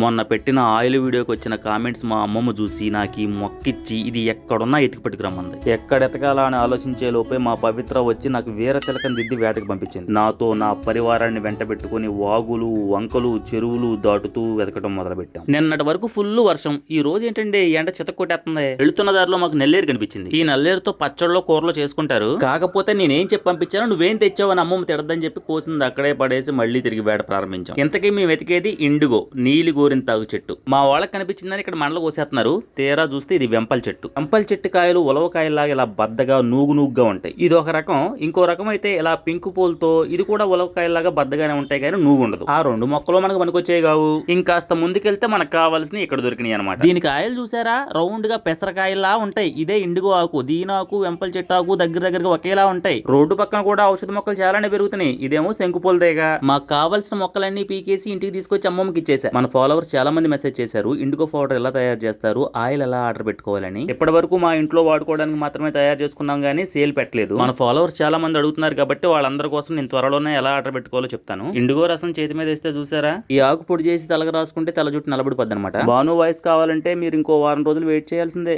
మొన్న పెట్టిన ఆయిల్ వీడియోకి వచ్చిన కామెంట్స్ మా అమ్మమ్మ చూసి నాకు ఈ మొక్కిచ్చి ఇది ఎక్కడున్నా ఎతికి పట్టుకురమ్మంది. ఎక్కడ ఎతకాలా అని ఆలోచించే లోపే మా పవిత్ర వచ్చి నాకు వేరే తిలకం దిద్ది వేటకు పంపించింది. నాతో నా పరివారాన్ని వెంట పెట్టుకుని వాగులు వంకలు చెరువులు దాటుతూ వెతకడం మొదలు పెట్టాం నిన్నటి వరకు ఫుల్ వర్షం. ఈ రోజు ఏంటంటే ఎండ చిత్త కొట్టేస్తుంది? వెళుతున్న దారిలో మాకు నెల్లేరు కనిపించింది. ఈ నల్లేరుతో పచ్చళ్ళలో కూరలో చేసుకుంటారు. కాకపోతే నేనేం చెప్పి పంపించాను నువ్వేం తెచ్చావని అమ్మమ్మ తిడద్దని చెప్పి కోసింది అక్కడే పడేసి మళ్ళీ తిరిగి వేట ప్రారంభించాం. ఇంతకీ మేము వెతికేది ఇండిగో నీలిగో గోరిన తాగు చెట్టు. మా వాళ్ళకి కనిపించిందని ఇక్కడ మండలు కోసేస్తున్నారు. తీరా చూస్తే ఇది వెంపల్ చెట్టు. వెంపల్ చెట్టు కాయలు ఉలవకాయలాగా ఇలా బద్దగా నూగు నూగుగా ఉంటాయి. ఇది ఒక రకం. ఇంకో రకం అయితే ఇలా పింక్ పూలతో ఇది కూడా ఉలవకాయలాగా బద్దగానే ఉంటాయి కానీ నూగు ఉండదు. ఆ రెండు మొక్కలు మనకు పనికొచ్చేవి కావు. ఇంకాస్త ముందుకెళ్తే మనకు కావాల్సిన ఇక్కడ దొరికినాయి అనమాట దీని కాయలు చూసారా? రౌండ్గా పెసరకాయలా ఉంటాయి. ఇదే ఇండిగో ఆకు దీని ఆకు వెంపల్ చెట్టు ఆకు దగ్గర దగ్గరగా ఒకేలా ఉంటాయి. రోడ్డు పక్కన కూడా ఔషధ మొక్కలు చాలానే పెరుగుతున్నాయి. ఇదేమో శంకుపూలదేగా మాకు కావాల్సిన మొక్కలన్నీ పీకేసి ఇంటికి తీసుకొచ్చి అమ్మమ్మకి ఇచ్చేసా. మన ఫాలోవర్స్ చాలా మంది మెసేజ్ చేశారు. ఇండిగో పౌడర్ ఎలా తయారు చేస్తారు? ఆయిల్ ఎలా ఆర్డర్ పెట్టుకోవాలని. ఇప్పటి వరకు మా ఇంట్లో వాడుకోవడానికి మాత్రమే తయారు చేసుకున్నాం కానీ సేల్ పెట్టలేదు. మన ఫాలోవర్స్ చాలా మంది అడుగుతున్నారు కాబట్టి వాళ్ళందరి కోసం నేను త్వరలోనే ఎలా ఆర్డర్ పెట్టుకోవాలో చెప్తాను. ఇండిగో రసం చేతి మీద వేస్తే చూసారా? ఈ ఆకు పొడి చేసి తలగా రాసుకుంటే తల జుట్టు నలబడిపోద్ది అనమాట బాను వాయిస్ కావాలంటే మీరు ఇంకో వారం రోజులు వెయిట్ చేయాల్సిందే.